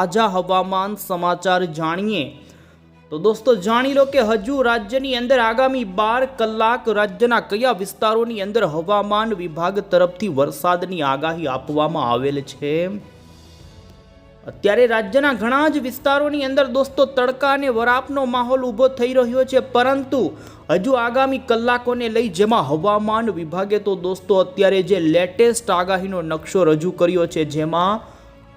તાજા હવામાન સમાચાર જાણીએ. તો દોસ્તો, જાણી લો કે હજુ રાજ્યની અંદર આગામી બાર કલાક રાજ્યના કયા વિસ્તારોની અંદર હવામાન વિભાગ તરફથી વરસાદની આગાહી આપવામાં આવેલ છે? અત્યારે રાજ્યના ઘણા જ વિસ્તારોની અંદર દોસ્તો, તડકા અને વરાપનો માહોલ ઊભો થઈ રહ્યો છે, પરંતુ હજુ આગામી કલાકોને લઈ જેમાં હવામાન વિભાગે તો દોસ્તો, અત્યારે જે લેટેસ્ટ આગાહીનો નકશો રજૂ કર્યો છે, જેમાં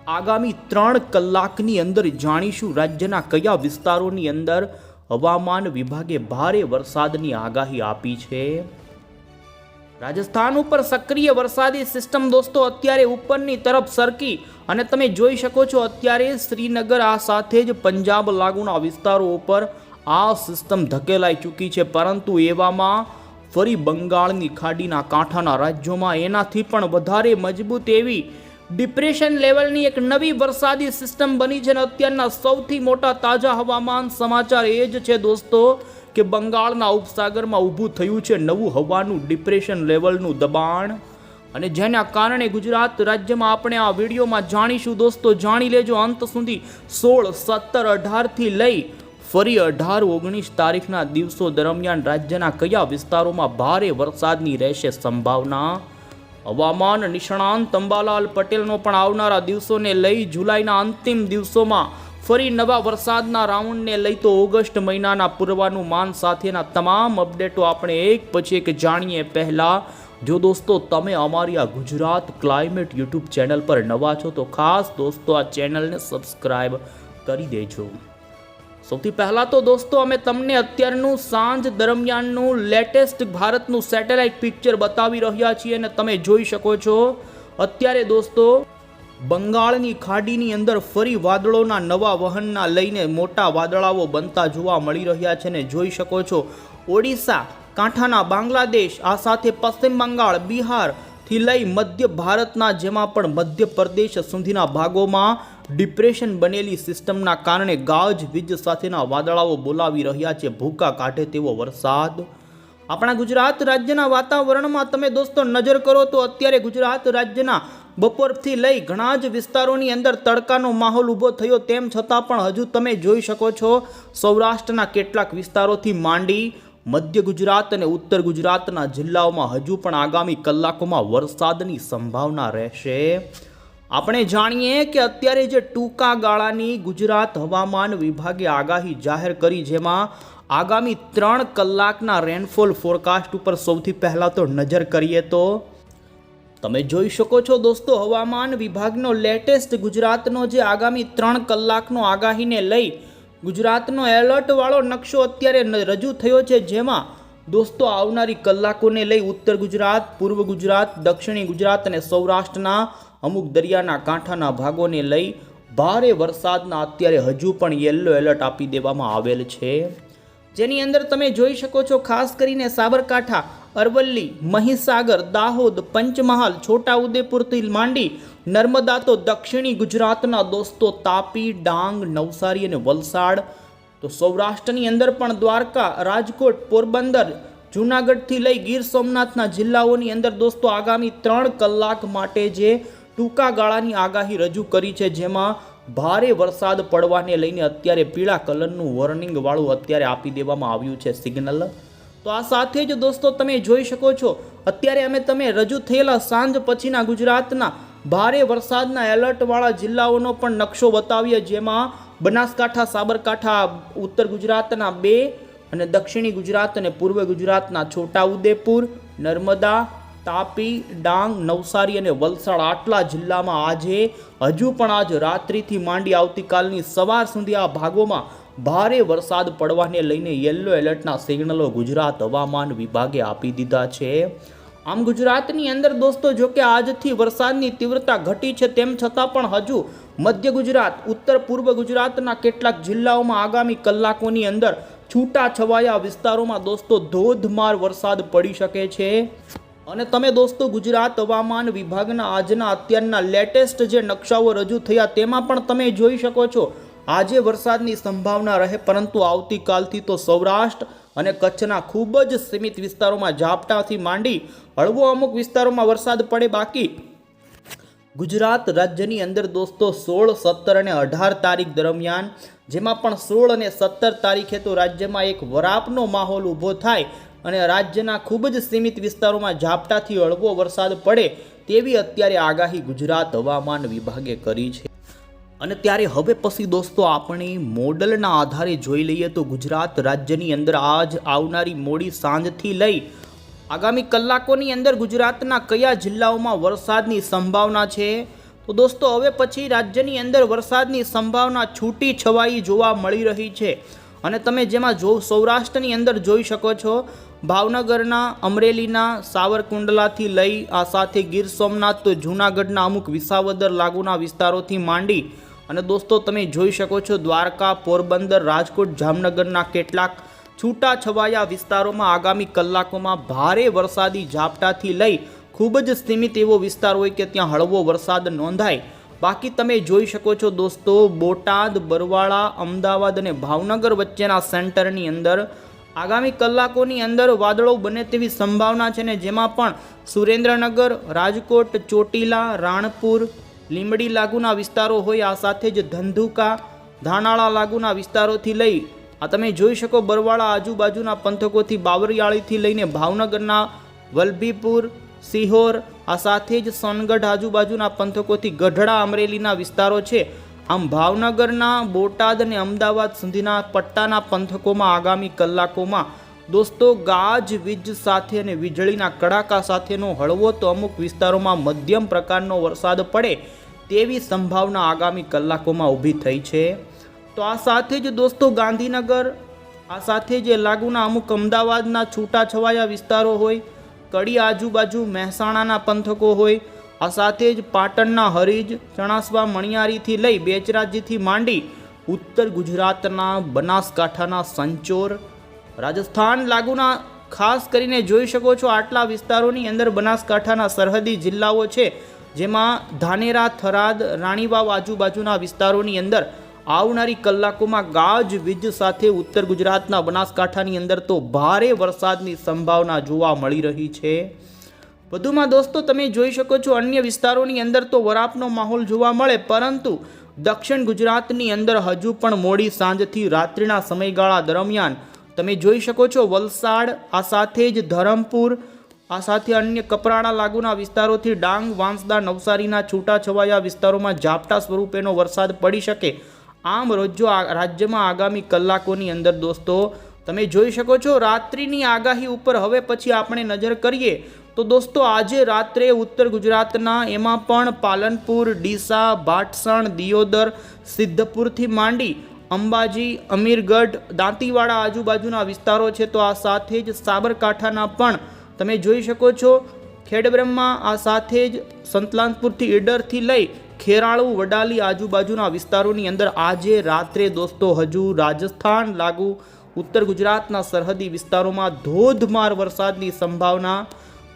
આગામી ત્રણ કલાકની અંદર જાણીશું રાજ્યના કયા વિસ્તારોની અંદર હવામાન વિભાગે ભારે વરસાદની આગાહી આપી છે. રાજસ્થાન ઉપર સક્રિય વરસાદી સિસ્ટમ દોસ્તો, અત્યારે ઉપરની તરફ સરકી અને તમે જોઈ શકો છો અત્યારે શ્રીનગર આ સાથે જ પંજાબ લાગુના વિસ્તારો ઉપર આ સિસ્ટમ ધકેલાઈ ચૂકી છે. પરંતુ એવામાં ફરી બંગાળની ખાડીના કાંઠાના રાજ્યોમાં એનાથી પણ વધારે મજબૂત એવી ડિપ્રેશન લેવલની એક નવી વરસાદી સિસ્ટમ બની છે અને અત્યારના સૌથી મોટા તાજા હવામાન સમાચાર એ જ છે દોસ્તો કે બંગાળના ઉપસાગરમાં ઊભું થયું છે નવું હવાનું ડિપ્રેશન લેવલનું દબાણ. અને જેના કારણે ગુજરાત રાજ્યમાં આપણે આ વિડીયોમાં જાણીશું દોસ્તો, જાણી લેજો અંત સુધી સોળ સત્તર અઢારથી લઈ ફરી અઢાર ઓગણીસ તારીખના દિવસો દરમિયાન રાજ્યના કયા વિસ્તારોમાં ભારે વરસાદની રહેશે સંભાવના? હવામાન નિષ્ણાંત અંબાલાલ પટેલનો પણ આવનારા દિવસોને લઈ જુલાઈના અંતિમ દિવસોમાં ફરી નવા વરસાદના રાઉન્ડને લઈ તો ઓગસ્ટ મહિનાના પૂર્વાનુમાન સાથેના તમામ અપડેટો આપણે એક પછી એક જાણીએ પહેલાં. જો દોસ્તો, તમે અમારી આ ગુજરાત ક્લાઇમેટ યુટ્યુબ ચેનલ પર નવા છો તો ખાસ દોસ્તો આ ચેનલને સબસ્ક્રાઈબ કરી દેજો. સૌથી પહેલાં તો દોસ્તો અમે તમને અત્યારનું સાંજ દરમિયાનનું લેટેસ્ટ ભારતનું સેટેલાઇટ પિક્ચર બતાવી રહ્યા છીએ અને તમે જોઈ શકો છો. અત્યારે દોસ્તો, બંગાળની ખાડીની અંદર ફરી વાદળોના નવા વહનના લઈને મોટા વાદળાઓ બનતા જોવા મળી રહ્યા છે ને જોઈ શકો છો. ઓડિશા, કાંઠાના બાંગ્લાદેશ, આ સાથે પશ્ચિમ બંગાળ, બિહારથી લઈ મધ્ય ભારતના જેમાં પણ મધ્ય પ્રદેશ સુધીના ભાગોમાં ડિપ્રેશન બનેલી સિસ્ટમના કારણે ગાજ વીજ સાથેના વાદળાઓ બોલાવી રહ્યા છે. ભૂકા કાઢે તેવો વરસાદ. આપણા ગુજરાત રાજ્યના વાતાવરણમાં તમે દોસ્તો નજર કરો તો અત્યારે ગુજરાત રાજ્યના બપોરથી લઈ ઘણા જ વિસ્તારોની અંદર તડકાનો માહોલ ઊભો થયો. તેમ છતાં પણ હજુ તમે જોઈ શકો છો, સૌરાષ્ટ્રના કેટલાક વિસ્તારોથી માંડી મધ્ય ગુજરાત અને ઉત્તર ગુજરાતના જિલ્લાઓમાં હજુ પણ આગામી કલાકોમાં વરસાદની સંભાવના રહેશે. આપણે જાણીએ કે અત્યારે જે ટૂંકા ગાળાની ગુજરાત હવામાન વિભાગે આગાહી જાહેર કરી, જેમાં આગામી ત્રણ કલાકના રેનફોલ ફોરકાસ્ટ ઉપર સૌથી પહેલાં તો નજર કરીએ તો તમે જોઈ શકો છો દોસ્તો, હવામાન વિભાગનો લેટેસ્ટ ગુજરાતનો જે આગામી ત્રણ કલાકનો આગાહીને લઈ ગુજરાતનો એલર્ટવાળો નકશો અત્યારે રજૂ થયો છે, જેમાં દોસ્તો આવનારી કલાકોને લઈ ઉત્તર ગુજરાત, પૂર્વ ગુજરાત, દક્ષિણી ગુજરાત અને સૌરાષ્ટ્રના અમુક દરિયાના કાંઠાના ભાગોને લઈ ભારે વરસાદના અત્યારે હજુ પણ યલો એલર્ટ આપી દેવામાં આવેલ છે. જેની અંદર તમે જોઈ શકો છો, ખાસ કરીને સાબરકાંઠા, અરવલ્લી, મહીસાગર, દાહોદ, પંચમહાલ, છોટાઉદેપુરથી માંડી નર્મદા તો દક્ષિણી ગુજરાતના દોસ્તો તાપી, ડાંગ, નવસારી અને વલસાડ. તો સૌરાષ્ટ્રની અંદર પણ દ્વારકા, રાજકોટ, પોરબંદર, જૂનાગઢથી લઈ ગીર સોમનાથના જિલ્લાઓની અંદર દોસ્તો આગામી ત્રણ કલાક માટે જે ટૂંકા ગાળાની આગાહી રજૂ કરી છે, જેમાં ભારે વરસાદ પડવાને લઈને અત્યારે પીળા કલરનું વોર્નિંગવાળું અત્યારે આપી દેવામાં આવ્યું છે સિગ્નલ તો આ સાથે જ દોસ્તો તમે જોઈ શકો છો, અત્યારે અમે તમે રજૂ થયેલા સાંજ પછીના ગુજરાતના ભારે વરસાદના એલર્ટવાળા જિલ્લાઓનો પણ નકશો બતાવીએ, જેમાં બનાસકાંઠા, સાબરકાંઠા, ઉત્તર ગુજરાતના બે અને દક્ષિણી ગુજરાત અને પૂર્વ ગુજરાતના છોટાઉદેપુર નર્મદા તાપી, ડાંગ, નવસારી અને વલસાડ આટલા જિલ્લામાં આજે હજુ પણ આજ રાત્રિથી માંડી આવતીકાલની સવાર સુધી આ ભાગોમાં ભારે વરસાદ પડવાને લઈને યલો એલર્ટના સિગ્નલો ગુજરાત હવામાન વિભાગે આપી દીધા છે. આમ ગુજરાતની અંદર દોસ્તો, જો કે આજથી વરસાદની તીવ્રતા ઘટી છે, તેમ છતાં પણ હજુ મધ્ય ગુજરાત, ઉત્તર પૂર્વ ગુજરાતના કેટલાક જિલ્લાઓમાં આગામી કલાકોની અંદર છૂટા છવાયા વિસ્તારોમાં દોસ્તો ધોધમાર વરસાદ પડી શકે છે. અને તમે દોસ્તો ગુજરાત હવામાન વિભાગના આજના અત્યારના લેટેસ્ટ જે નકશાઓ રજૂ થયા તેમાં પણ તમે જોઈ શકો છો. આજે વરસાદની સંભાવના રહે, પરંતુ આવતીકાલથી તો સૌરાષ્ટ્ર અને કચ્છના ખૂબ જ સીમિત વિસ્તારોમાં ઝાપટાથી માંડી હળવો અમુક વિસ્તારોમાં વરસાદ પડે બાકી. ગુજરાત રાજ્યની અંદર દોસ્તો સોળ, સત્તર અને અઢાર તારીખ દરમિયાન, જેમાં પણ સોળ અને સત્તર તારીખે તો રાજ્યમાં એક વરાપનો માહોલ ઊભો થાય અને રાજ્યના ખૂબ જ સીમિત વિસ્તારોમાં ઝાપટાથી હળવો વરસાદ પડે તેવી અત્યારે આગાહી ગુજરાત હવામાન વિભાગે કરી છે. અને ત્યારે હવે પછી દોસ્તો આપણે મોડલના આધારે જોઈ લઈએ તો ગુજરાત રાજ્યની અંદર આજ આવનારી મોડી સાંજથી લઈ આગામી કલાકોની અંદર ગુજરાતના કયા જિલ્લાઓમાં વરસાદની સંભાવના છે? તો દોસ્તો હવે પછી રાજ્યની અંદર વરસાદની સંભાવના છૂટી છવાઈ જોવા મળી રહી છે. અને તમે જેમાં જો સૌરાષ્ટ્રની અંદર જોઈ શકો છો ભાવનગરના અમરેલીના સાવરકુંડલાથી લઈ આ સાથે ગીર સોમનાથ તો જૂનાગઢના અમુક વિસાવદર લાગુના વિસ્તારોથી માંડી અને દોસ્તો તમે જોઈ શકો છો દ્વારકા, પોરબંદર, રાજકોટ, જામનગરના કેટલાક છૂટા છવાયા વિસ્તારોમાં આગામી કલાકોમાં ભારે વરસાદી ઝાપટાથી લઈ ખૂબ જ સીમિત એવો વિસ્તાર હોય કે ત્યાં હળવો વરસાદ નોંધાય. બાકી તમે જોઈ શકો છો દોસ્તો બોટાદ, બરવાળા, અમદાવાદ અને ભાવનગર વચ્ચેના સેન્ટરની અંદર આગામી કલાકોની અંદર વાદળો બને તેવી સંભાવના છે ને જેમાં પણ સુરેન્દ્રનગર, રાજકોટ, ચોટીલા, રાણપુર, લીંબડી લાગુના વિસ્તારો હોય, આ સાથે જ ધંધુકા, ધાનાળા લાગુના વિસ્તારોથી લઈ, આ તમે જોઈ શકો બરવાળા આજુબાજુના પંથકોથી બાવરિયાળીથી લઈને ભાવનગરના વલભીપુર, સિહોર, આ સાથે જ સોનગઢ આજુબાજુના પંથકોથી ગઢડા અમરેલીના વિસ્તારો છે. આમ ભાવનગરના બોટાદ અને અમદાવાદ સુધીના પટ્ટાના પંથકોમાં આગામી કલાકોમાં દોસ્તો ગાજ, વીજ સાથે અને વીજળીના કડાકા સાથેનો હળવો તો અમુક વિસ્તારોમાં મધ્યમ પ્રકારનો વરસાદ પડે તેવી સંભાવના આગામી કલાકોમાં ઊભી થઈ છે. તો આ સાથે જ દોસ્તો ગાંધીનગર, આ સાથે જે લાગુના અમુક અમદાવાદના છૂટાછવાયા વિસ્તારો હોય, કડી આજુબાજુ મહેસાણાના પંથકો હોય આ સાથે જ પાટણના હરીજ ચણાસવા મણિયારીથી લઈ બેચરાજીથી માંડી ઉત્તર ગુજરાતના બનાસકાંઠાના સંચોર. રાજસ્થાન લાગુના ખાસ કરીને જોઈ શકો છો આટલા વિસ્તારોની અંદર બનાસકાંઠાના સરહદી જિલ્લાઓ છે, જેમાં ધાનેરા, થરાદ, રાણીવાવ આજુબાજુના વિસ્તારોની અંદર આવનારી કલાકોમાં ગાજ વીજ સાથે ઉત્તર ગુજરાતના બનાસકાંઠાની અંદર તો ભારે વરસાદની સંભાવના જોવા મળી રહી છે. વધુમાં દોસ્તો, તમે જોઈ શકો છો અન્ય વિસ્તારોની અંદર તો વરાપનો માહોલ જોવા મળે, પરંતુ દક્ષિણ ગુજરાતની અંદર હજુ પણ મોડી સાંજથી રાત્રિના સમયગાળા દરમિયાન તમે જોઈ શકો છો વલસાડ, આ સાથે જ ધરમપુર, આ સાથે અન્ય કપરાણા લાગુના વિસ્તારોથી ડાંગ, વાંસદા, નવસારીના છૂટાછવાયા વિસ્તારોમાં ઝાપટા સ્વરૂપેનો વરસાદ પડી શકે. આમ રોજો રાજ્યમાં આગામી કલાકોની અંદર દોસ્તો, તમે જોઈ શકો છો રાત્રિની આગાહી ઉપર હવે પછી આપણે નજર કરીએ તો દોસ્તો, આજે રાત્રે ઉત્તર ગુજરાતના એમાં પણ પાલનપુર, ડીસા ભાટસણ દિયોદર, સિદ્ધપુરથી માંડી અંબાજી, અમીરગઢ, દાંતીવાડા આજુબાજુના વિસ્તારો છે. તો આ સાથે જ સાબરકાંઠાના પણ તમે જોઈ શકો છો. ખેડબ્રહ્મા આ સાથે જ સંતલાનપુરથી ઈડરથી લઈ ખેરાળુ, વડાલી આજુબાજુના વિસ્તારોની અંદર આજે રાત્રે દોસ્તો હજુ રાજસ્થાન લાગુ. ઉત્તર ગુજરાતના સરહદી વિસ્તારોમાં ધોધમાર વરસાદની સંભાવના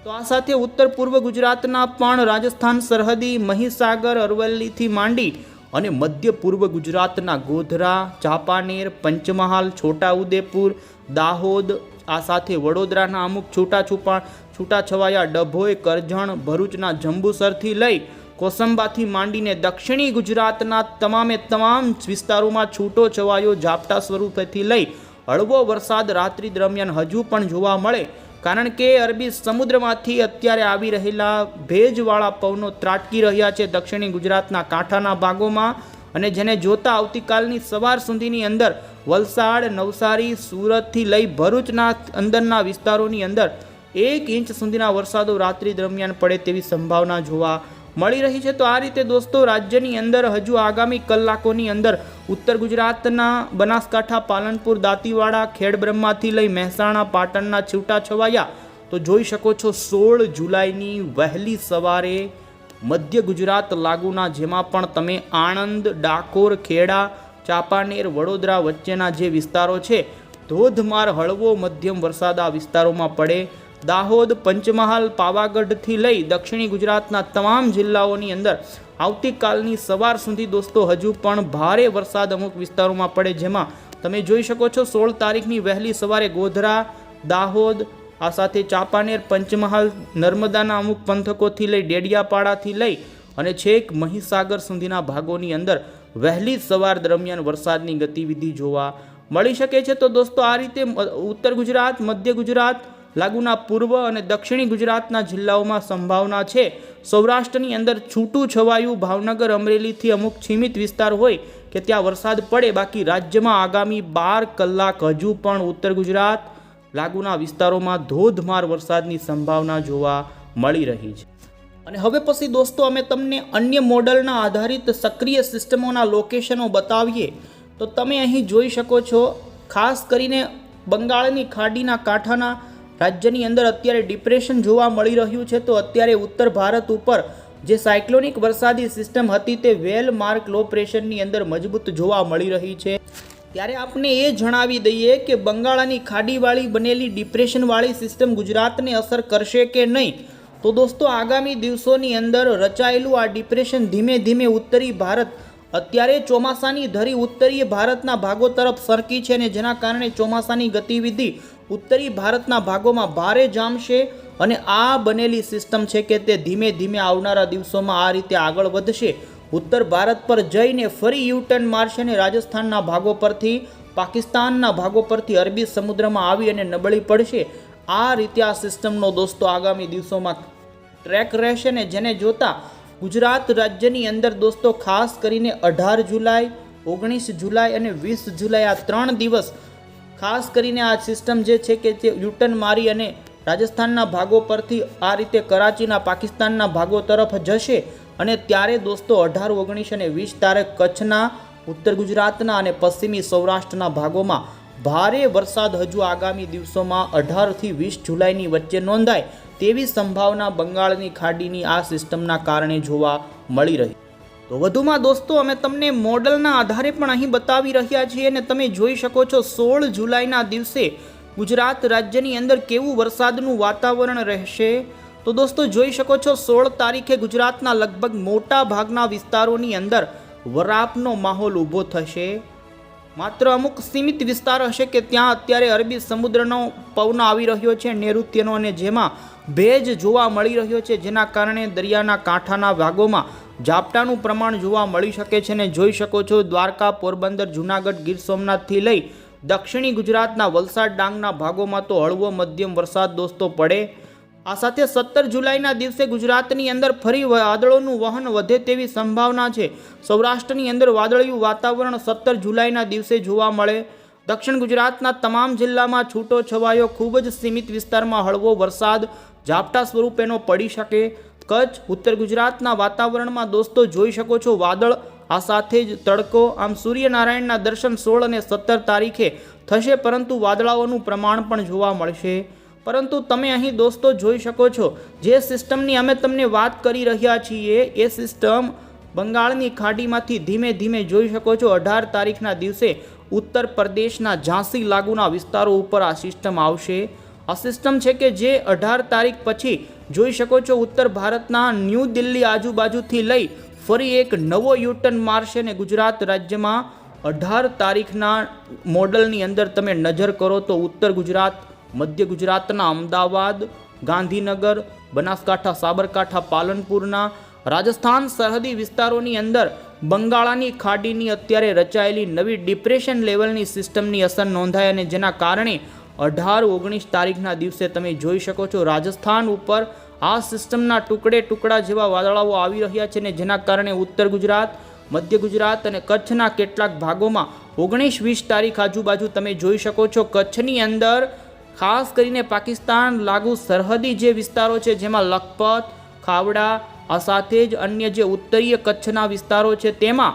તો આ સાથે ઉત્તર પૂર્વ ગુજરાતના પણ રાજસ્થાન સરહદી મહીસાગર, અરવલ્લીથી માંડી અને મધ્ય પૂર્વ ગુજરાતના ગોધરા, ચાંપાનેર, પંચમહાલ, છોટાઉદેપુર, દાહોદ, આ સાથે વડોદરાના અમુક છૂટા છૂપા છૂટાછવાયા ડભોઈ, કરજણ, ભરૂચના જંબુસરથી લઈ કોસંબાથી માંડીને દક્ષિણી ગુજરાતના તમામે તમામ વિસ્તારોમાં છૂટો છવાયો ઝાપટા સ્વરૂપેથી લઈ હળવો વરસાદ રાત્રિ દરમિયાન હજુ પણ જોવા મળે કારણ કે અરબી સમુદ્રમાંથી અત્યારે આવી રહેલા ભેજવાળા પવનો ત્રાટકી રહ્યા છે દક્ષિણી ગુજરાતના કાંઠાના ભાગોમાં અને જેને જોતા આવતીકાલની સવાર સુધીની અંદર વલસાડ, નવસારી, સુરતથી લઈ ભરૂચના અંદરના વિસ્તારોની અંદર એક ઇંચ સુધીના વરસાદો રાત્રિ દરમિયાન પડે તેવી સંભાવના જોવા મળી રહી છે. તો આ રીતે દોસ્તો રાજ્યની અંદર હજુ આગામી કલાકોની અંદર ઉત્તર ગુજરાતના બનાસકાંઠા, પાલનપુર, દાંતીવાડા, ખેડબ્રહ્માથી લઈ મહેસાણા, પાટણના છૂટાછવાયા તો જોઈ શકો છો સોળ જુલાઈની વહેલી સવારે મધ્ય ગુજરાત લાગુના જેમાં પણ તમે આણંદ, ડાકોર, ખેડા, ચાંપાનેર, વડોદરા વચ્ચેના જે વિસ્તારો છે, ધોધમાર હળવો મધ્યમ વરસાદ આ વિસ્તારોમાં પડે. દાહોદ પંચમહાલ, પાવાગઢથી લઈ દક્ષિણી ગુજરાતના તમામ જિલ્લાઓની અંદર આવતીકાલની સવાર સુધી દોસ્તો, હજુ પણ ભારે વરસાદ અમુક વિસ્તારોમાં પડે જેમાં તમે જોઈ શકો છો સોળ તારીખની વહેલી સવારે ગોધરા, દાહોદ, આ સાથે ચાંપાનેર, પંચમહાલ, નર્મદાના અમુક પંથકોથી લઈ ડેડિયાપાડાથી લઈ અને છેક મહીસાગર સુધીના ભાગોની અંદર વહેલી સવાર દરમિયાન વરસાદની ગતિવિધિ જોવા મળી શકે છે. તો દોસ્તો, આ રીતે ઉત્તર ગુજરાત, મધ્ય ગુજરાત લાગુના પૂર્વ અને દક્ષિણી ગુજરાતના જિલ્લાઓમાં સંભાવના છે. સૌરાષ્ટ્રની અંદર છૂટું છવાયું ભાવનગર, અમરેલીથી અમુક સીમિત વિસ્તાર હોય કે ત્યાં વરસાદ પડે. બાકી રાજ્યમાં આગામી બાર કલાક હજુ પણ ઉત્તર ગુજરાત લાગુના વિસ્તારોમાં ધોધમાર વરસાદની સંભાવના જોવા મળી રહી છે. અને હવે પછી દોસ્તો અમે તમને અન્ય મોડલના આધારિત સક્રિય સિસ્ટમોના લોકેશનો બતાવીએ. તો તમે અહીં જોઈ શકો છો, ખાસ કરીને બંગાળની ખાડીના કાંઠાના રાજ્યની અંદર અત્યારે ડિપ્રેશન જોવા મળી રહ્યું છે, તો અત્યારે ઉત્તર ભારત ઉપર જે સાયક્લોનિક વરસાદી સિસ્ટમ હતી તે વેલ માર્ક લો પ્રેશરની અંદર મજબૂત જોવા મળી રહી છે. ત્યારે આપણે એ જણાવી દઈએ કે બંગાળાની ખાડીવાળી બનેલી ડિપ્રેશનવાળી સિસ્ટમ ગુજરાતને અસર કરશે કે નહીં? તો દોસ્તો, આગામી દિવસોની અંદર રચાયેલું આ ડિપ્રેશન ધીમે ધીમે ઉત્તરી ભારત અત્યારે ચોમાસાની ધરી ઉત્તરીય ભારતના ભાગો તરફ સરકી છે અને જેના કારણે ચોમાસાની ગતિવિધિ ઉત્તરી ભારતના ભાગોમાં ભારે જામશે અને આ બનેલી સિસ્ટમ છે કે તે ધીમે ધીમે આવનારા દિવસોમાં આ રીતે આગળ વધશે. ઉત્તર ભારત પર જઈને ફરી યુટર્ન મારશે અને રાજસ્થાનના ભાગો પરથી, પાકિસ્તાનના ભાગો પરથી અરબી સમુદ્રમાં આવી અને નબળી પડશે. આ રીતે આ સિસ્ટમનો દોસ્તો આગામી દિવસોમાં ટ્રેક રહેશે ને જેને જોતા ગુજરાત રાજ્યની અંદર દોસ્તો ખાસ કરીને અઢાર જુલાઈ, ઓગણીસ જુલાઈ અને વીસ જુલાઈ આ ત્રણ દિવસ ખાસ કરીને આ સિસ્ટમ જે છે કે તે યુટર્ન મારી અને રાજસ્થાનના ભાગો પરથી આ રીતે કરાચીના પાકિસ્તાનના ભાગો તરફ જશે અને ત્યારે દોસ્તો અઢાર, ઓગણીસ અને વીસ તારીખ કચ્છના, ઉત્તર ગુજરાતના અને પશ્ચિમી સૌરાષ્ટ્રના ભાગોમાં ભારે વરસાદ હજુ આગામી દિવસોમાં અઢારથી વીસ જુલાઈની વચ્ચે નોંધાય તેવી સંભાવના બંગાળની ખાડીની આ સિસ્ટમના કારણે જોવા મળી રહી. તો વધુમાં દોસ્તો, અમે તમને મોડલના આધારે પણ અહીં બતાવી રહ્યા છીએ અને તમે જોઈ શકો છો સોળ જુલાઈના દિવસે ગુજરાત રાજ્યની અંદર કેવું વરસાદનું વાતાવરણ રહેશે. તો દોસ્તો, જોઈ શકો છો સોળ તારીખે ગુજરાતના લગભગ મોટા ભાગના વિસ્તારોની અંદર વરાપનો માહોલ ઊભો થશે. માત્ર અમુક સીમિત વિસ્તાર હશે કે ત્યાં અત્યારે અરબી સમુદ્રનો પવન આવી રહ્યો છે નૈઋત્યનો અને જેમાં ભેજ જોવા મળી રહ્યો છે, જેના કારણે દરિયાના કાંઠાના ભાગોમાં ઝાપટાનું પ્રમાણ જોવા મળી શકે છે અને જોઈ શકો છો દ્વારકા, પોરબંદર, જૂનાગઢ, ગીર સોમનાથથી લઈ દક્ષિણી ગુજરાતના વલસાડ ડાંગના ભાગોમાં તો હળવો મધ્યમ વરસાદ દોસ્તો પડે. આ સાથે સત્તર જુલાઈના દિવસે ગુજરાતની અંદર ફરી વાદળોનું વહન વધે તેવી સંભાવના છે. સૌરાષ્ટ્રની અંદર વાદળિયું વાતાવરણ સત્તર જુલાઈના દિવસે જોવા મળે. દક્ષિણ ગુજરાતના તમામ જિલ્લામાં છૂટો છવાયો ખૂબ જ સીમિત વિસ્તારમાં હળવો વરસાદ ઝાપટા સ્વરૂપેનો પડી શકે. કચ્છ, ઉત્તર ગુજરાતના વાતાવરણમાં દોસ્તો જોઈ શકો છો વાદળ. આ સાથે જ તડકો, આમ સૂર્યનારાયણના દર્શન સોળ અને સત્તર તારીખે થશે, પરંતુ વાદળાઓનું પ્રમાણ પણ જોવા મળશે. પરંતુ તમે અહીં દોસ્તો જોઈ શકો છો, જે સિસ્ટમની અમે તમને વાત કરી રહ્યા છીએ, એ સિસ્ટમ બંગાળની ખાડીમાંથી ધીમે ધીમે જોઈ શકો છો, અઢાર તારીખના દિવસે ઉત્તર પ્રદેશના ઝાંસી લાગુના વિસ્તારો ઉપર આ સિસ્ટમ આવશે. આ સિસ્ટમ છે કે જે અઢાર તારીખ પછી જોઈ શકો છો ઉત્તર ભારતના ન્યૂ દિલ્હી આજુબાજુથી લઈ ફરી એક નવો યુટર્ન મારશે ને ગુજરાત રાજ્યમાં અઢાર તારીખના મોડલની અંદર તમે નજર કરો તો ઉત્તર ગુજરાત, મધ્ય ગુજરાતના અમદાવાદ, ગાંધીનગર, બનાસકાંઠા, સાબરકાંઠા, પાલનપુરના, રાજસ્થાન સરહદી વિસ્તારોની અંદર બંગાળાની ખાડીની અત્યારે રચાયેલી નવી ડિપ્રેશન લેવલની સિસ્ટમની અસર નોંધાય અને જેના કારણે અઢાર ઓગણીસ તારીખના દિવસે તમે જોઈ શકો છો, રાજસ્થાન ઉપર આ સિસ્ટમના ટુકડે ટુકડા જેવા વાદળાઓ આવી રહ્યા છે ને જેના કારણે ઉત્તર ગુજરાત, મધ્ય ગુજરાત અને કચ્છના કેટલાક ભાગોમાં ઓગણીસ વીસ તારીખ આજુબાજુ તમે જોઈ શકો છો, કચ્છની અંદર ખાસ કરીને પાકિસ્તાન લાગુ સરહદી જે વિસ્તારો છે જેમાં લખપત, ખાવડા, આ સાથે જ અન્ય જે ઉત્તરીય કચ્છના વિસ્તારો છે તેમાં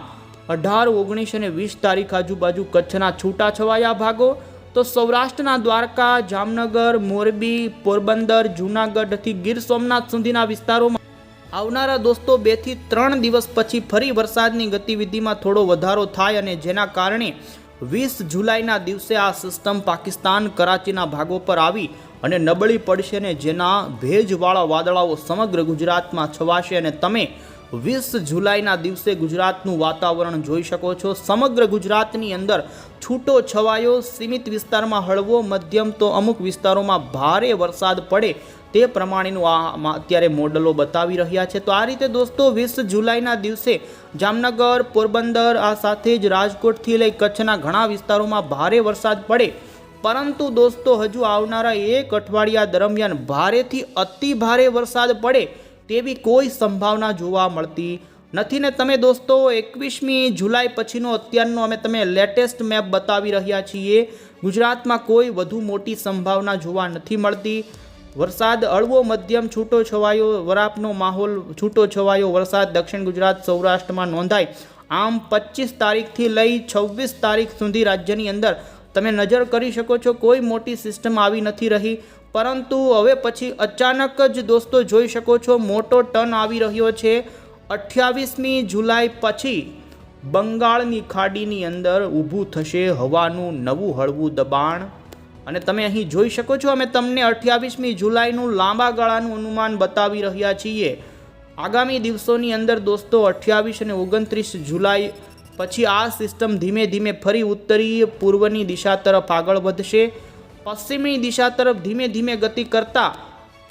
અઢાર, ઓગણીસ અને વીસ તારીખ આજુબાજુ કચ્છના છૂટાછવાયા ભાગો તો સૌરાષ્ટ્રના દ્વારકા, જામનગર, મોરબી, પોરબંદર, જૂનાગઢથી ગીર સોમનાથ સુધીના વિસ્તારોમાં આવનારા દોસ્તો બેથી ત્રણ દિવસ પછી ફરી વરસાદની ગતિવિધિમાં થોડો વધારો થાય અને જેના કારણે વીસ જુલાઈના દિવસે આ સિસ્ટમ પાકિસ્તાન, કરાચીના ભાગો પર આવી અને નબળી પડશે ને જેના ભેજવાળા વાદળાઓ સમગ્ર ગુજરાતમાં છવાશે અને તમે વીસ જુલાઈના દિવસે ગુજરાતનું વાતાવરણ જોઈ શકો છો. સમગ્ર ગુજરાતની અંદર છૂટો છવાયો, સીમિત વિસ્તારમાં હળવો, મધ્યમ તો અમુક વિસ્તારોમાં ભારે વરસાદ પડે તે પ્રમાણેનું આ અત્યારે મોડલો બતાવી રહ્યા છે. તો આ રીતે દોસ્તો વીસ જુલાઈના દિવસે જામનગર, પોરબંદર, આ સાથે જ રાજકોટથી લઈ કચ્છના ઘણા વિસ્તારોમાં ભારે વરસાદ પડે. પરંતુ દોસ્તો હજુ આવનારા એક અઠવાડિયા દરમિયાન ભારેથી અતિ ભારે વરસાદ પડે. તેવી કોઈ સંભાવના જોવા મળતી નથી ને તમે દોસ્તો, એકવીસમી જુલાઈ પછીનો અત્યારનો અમે તમે લેટેસ્ટ મેપ બતાવી રહ્યા છીએ. ગુજરાતમાં કોઈ વધુ મોટી સંભાવના જોવા નથી મળતી. વરસાદ હળવો મધ્યમ છૂટો છવાયો, વરાપનો માહોલ છૂટો છવાયો, વરસાદ દક્ષિણ ગુજરાત, સૌરાષ્ટ્રમાં નોંધાય. આમ પચીસ તારીખથી લઈ છવ્વીસ તારીખ સુધી રાજ્યની અંદર તમે નજર કરી શકો છો, કોઈ મોટી સિસ્ટમ આવી નથી રહી. પરંતુ હવે પછી અચાનક જ દોસ્તો જોઈ શકો છો, મોટો ટર્ન આવી રહ્યો છે. અઠ્યાવીસમી જુલાઈ પછી બંગાળની ખાડીની અંદર ઊભું થશે હવાનું નવું હળવું દબાણ. અને તમે અહીં જોઈ શકો છો, અમે તમને અઠ્યાવીસમી જુલાઈનું લાંબા ગાળાનું અનુમાન બતાવી રહ્યા છીએ. આગામી દિવસોની અંદર દોસ્તો, અઠ્યાવીસ અને ઓગણત્રીસ જુલાઈ પછી આ સિસ્ટમ ધીમે ધીમે ફરી ઉત્તરીય પૂર્વની દિશા તરફ આગળ વધશે. પશ્ચિમની દિશા તરફ ધીમે ધીમે ગતિ કરતા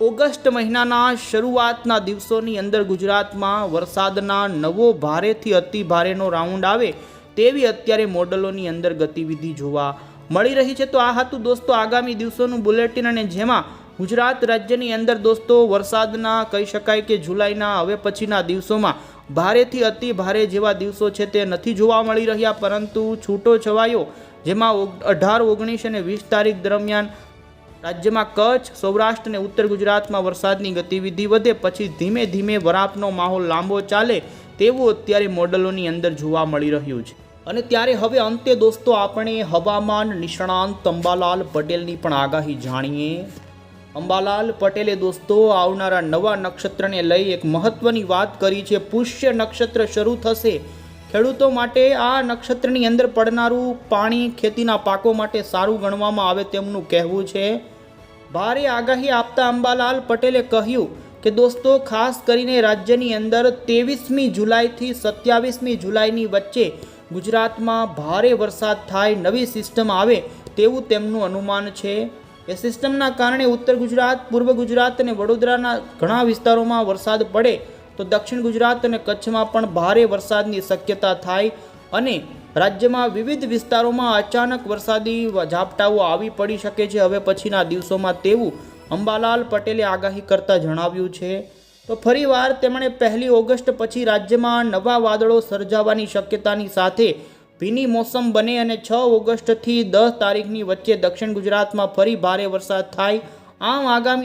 ઓગસ્ટ મહિનાના શરૂઆતના દિવસોની અંદર ગુજરાતમાં વરસાદના નવો ભારેથી અતિ ભારેનો રાઉન્ડ આવે તેવી અત્યારે મોડલોની અંદર ગતિવિધિ જોવા મળી રહી છે. તો આ હતું દોસ્તો આગામી દિવસોનું બુલેટિન અને જેમાં ગુજરાત રાજ્યની અંદર દોસ્તો વરસાદના કહી શકાય કે જુલાઈના હવે પછીના દિવસોમાં ભારેથી અતિ ભારે જેવા દિવસો છે તે નથી જોવા મળી રહ્યા. પરંતુ છૂટો છવાયો જેમાં અઢાર, ઓગણીસ અને વીસ તારીખ દરમિયાન રાજ્યમાં કચ્છ, સૌરાષ્ટ્ર અને ઉત્તર ગુજરાતમાં વરસાદની ગતિવિધિ વધે પછી ધીમે ધીમે વરાપનો માહોલ લાંબો ચાલે તેવું અત્યારે મોડલોની અંદર જોવા મળી રહ્યું છે. અને ત્યારે હવે અંતે દોસ્તો આપણે હવામાન નિષ્ણાંત અંબાલાલ પટેલની પણ આગાહી જાણીએ. અંબાલાલ પટેલે દોસ્તો આવનારા નવા નક્ષત્રને લઈ એક મહત્વની વાત કરી છે. પુષ્ય નક્ષત્ર શરૂ થશે ખેડૂતો માટે આ નક્ષત્રની અંદર પડનારું પાણી ખેતીના પાકો માટે સારું ગણવામાં આવે તેમનું કહેવું છે. ભારે આગાહી આપતા અંબાલાલ પટેલે કહ્યું કે, દોસ્તો, ખાસ કરીને રાજ્યની અંદર ત્રેવીસમી જુલાઈથી સત્યાવીસમી જુલાઈની વચ્ચે ગુજરાતમાં ભારે વરસાદ થાય, નવી સિસ્ટમ આવે તેવું તેમનું અનુમાન છે. એ સિસ્ટમના કારણે ઉત્તર ગુજરાત, પૂર્વ ગુજરાત અને વડોદરાના ઘણા વિસ્તારોમાં વરસાદ પડે તો દક્ષિણ ગુજરાત અને કચ્છમાં પણ ભારે વરસાદની શક્યતા થાય અને રાજ્યમાં વિવિધ વિસ્તારોમાં અચાનક વરસાદી ઝાપટાઓ આવી પડી શકે છે. હવે પછીના દિવસોમાં તેવું અંબાલાલ પટેલે આગાહી કરતા જણાવ્યું છે. તો ફરીવાર તેમણે પહેલી ઓગસ્ટ પછી રાજ્યમાં નવા વાદળો સર્જાવાની શક્યતાની સાથે ભીની મોસમ બને અને છ ઓગસ્ટથી દસ તારીખની વચ્ચે દક્ષિણ ગુજરાતમાં ફરી ભારે વરસાદ થાય. આમ આગામી